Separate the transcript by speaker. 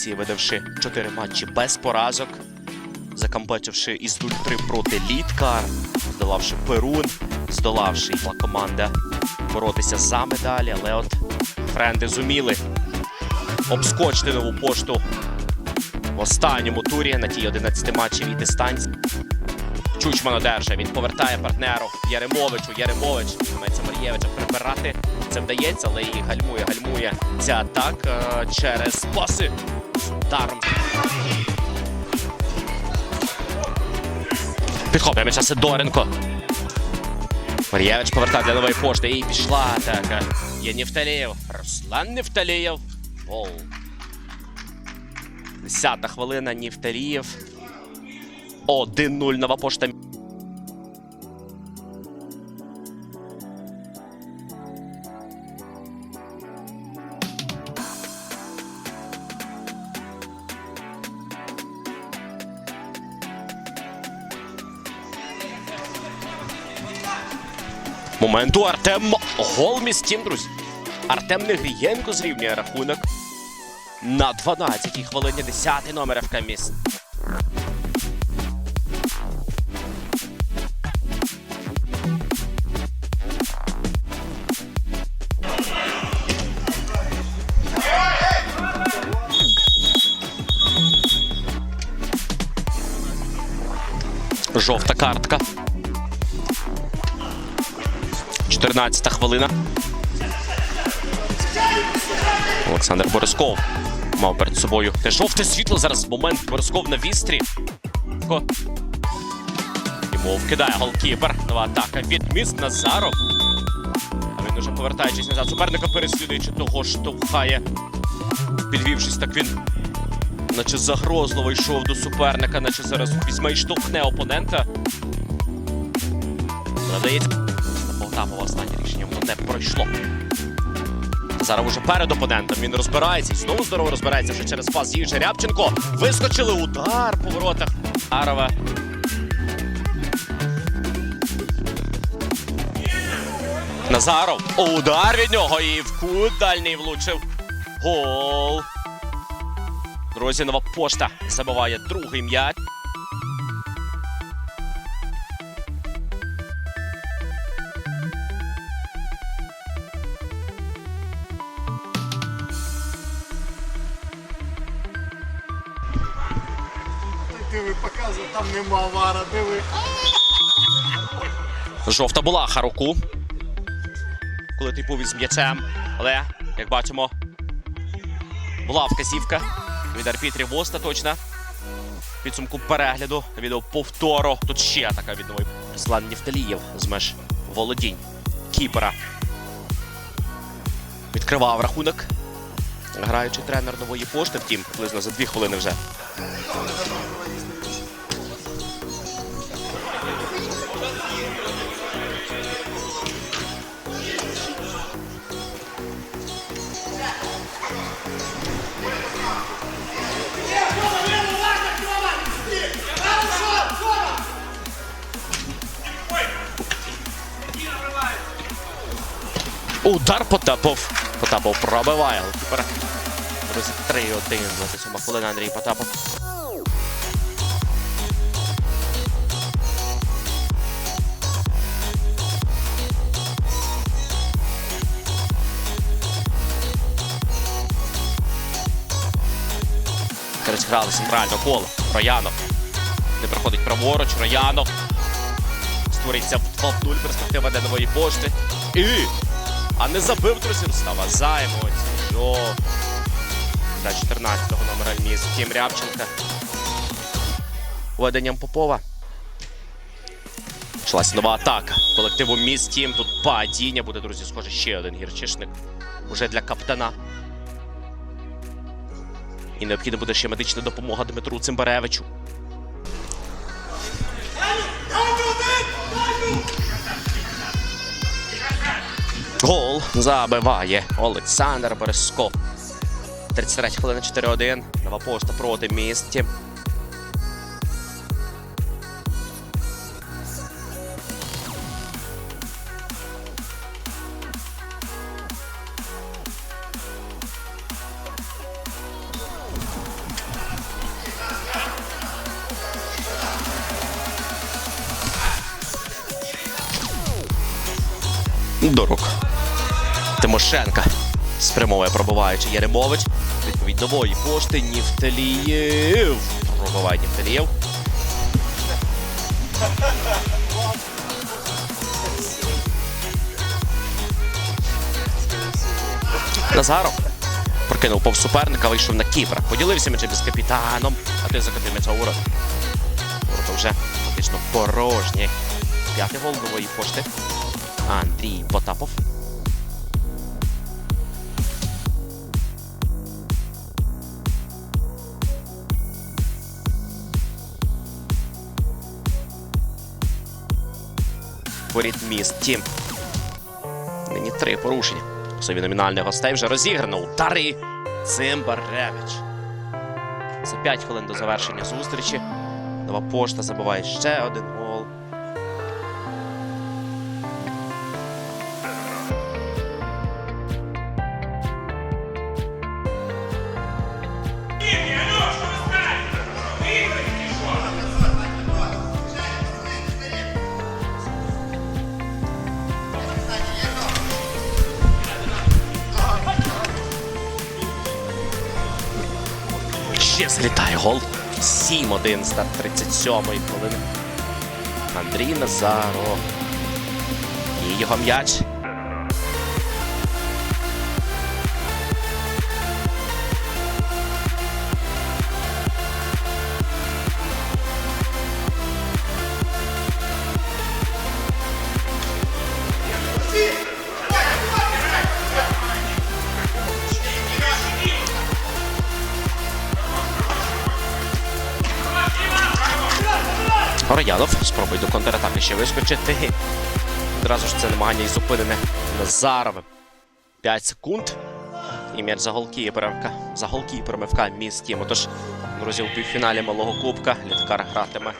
Speaker 1: позиції, видавши 4 матчі без поразок, закампетивши із 0-3 проти Літкар, здолавши Перун, здолавши була команда боротися за медалі, але от френди зуміли обскочити нову пошту в останньому турі на тій 11 матчів і дистанції. Чучман одержує, він повертає партнеру Яремовичу. Яремович намагається Мар'євича прибирати. Це вдається, але і гальмує, гальмує ця атака через паси з ударом. Підхоплює м'яча Сидоренко. Мар'євич повертає для нової пошти. І пішла атака. Є Нефталієв. Руслан Нефталієв. Гол. Десята хвилина Нефталієв. 1-0 нова пошта. Моменту Артем гол містім, друзі. Артем Негрієнко зрівнює рахунок на 12-й хвилині 10-й номер ФК міст. Жовта картка. 14 хвилина. Олександр Борисков мав перед собою те жовте світло. Зараз момент Борисков на вістрі. Йому вкидає голкіпер. Нова атака від міст Назаров. А він уже повертаючись назад. Суперника переслідуючи того, штовхає. Підвівшись, так він наче загрозливо йшов до суперника, наче зараз візьме і штовхне опонента. Надається. Полтапова останнє рішення воно не пройшло. Зараз уже перед опонентом він розбирається і знову здорово розбирається вже через пас їжджа Рябченко. Вискочили удар по воротах. Арова. Назаров. Удар від нього і в кут дальній влучив. Гол. Друзі, нова пошта забиває другий м'яч.
Speaker 2: Диви, показує, там нема вара, диви.
Speaker 1: Жовта була Харуку. Коли ти був із м'ячем. Але, як бачимо, була вказівка від арбітрів остаточна. Підсумку перегляду відео повтору. Тут ще атака від нової. Руслан Нефталієв з меж володінь Кіпера. Відкривав рахунок. Граючий тренер нової пошти, втім, приблизно за дві хвилини вже. Удар Потапов. Потапов пробиває. Друзі, 3-1. 27 хвилина Андрій Потапов. Розіграли центральне коло. Роянов. Не проходить праворуч. Роянов. Створиться в 2-0 перспектива для нової пошти. І а не забив друзі Рустава Займовець. Йо. Для 14-го номера міст Тім Рябченка. Веденням Попова. Почалась нова атака. Колективу міст Тім. Тут падіння буде, друзі, схоже, ще один гірчишник. Уже для каптана. І необхідна буде ще медична допомога Дмитру Цимбаревичу. Гол забиває Олександр Борисков. 33 хвилина 4-1. Нова пошта проти місті. До рук. Тимошенка. Спрямовує пробиваючи Яремович. Відповідь нової пошти Нівтелієв. Пробиває Нівтелієв. Назаров прокинув повз суперника, вийшов на Кіпра. Поділився м'ячем із капітаном, а той закотив м'яча у ворот. Ворота вже фактично порожні. П'ятий гол нової пошти. Андрій Потапов. Воріт місті. Нині три порушення. Собі номінальних гостей вже розіграно. Удари Цимбаревич. За 5 хвилин до завершення зустрічі. Нова пошта забиває ще один гол. 7-1 старт 37-ї хвилини. Андрій Назаров. І його м'яч. Роянов спробує до контратаки ще вискочити. Одразу ж це намагання і зупинене Назаровим. 5 секунд. І м'яч за голкіперка. За голкіпером ФК міст Тім. Отож, друзі, у півфіналі малого кубка Літкар гратиме